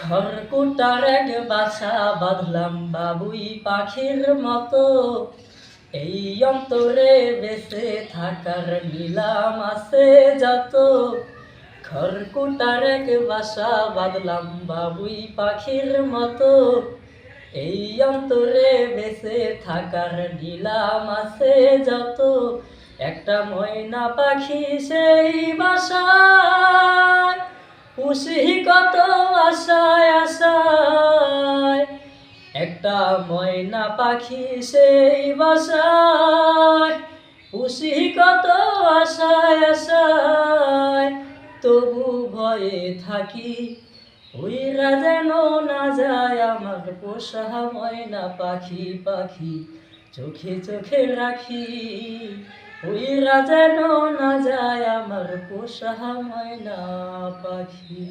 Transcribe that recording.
খড়কুটার এক বাসা বাঁধলাম বাবুই পাখির মতো। এই অন্তরে বেঁচে থাকার নিলাম আছে যত। খড়কুটার এক বাসা বাঁধলাম বাবুই পাখির মতো। এই অন্তরে বেঁচে থাকার নিলাম আছে যত। একটা ময়না পাখি সেই বাসা খুশি ময়না পাখি সেই বাসায়। খুশি কত আশায় আশায়। তবু ভয়ে থাকি উইরা যেন না যায় আমার পোষা ময়না পাখি পাখি চোখে চোখে রাখি। উইরা যেন না যায় আমার পোষা ময়না পাখি।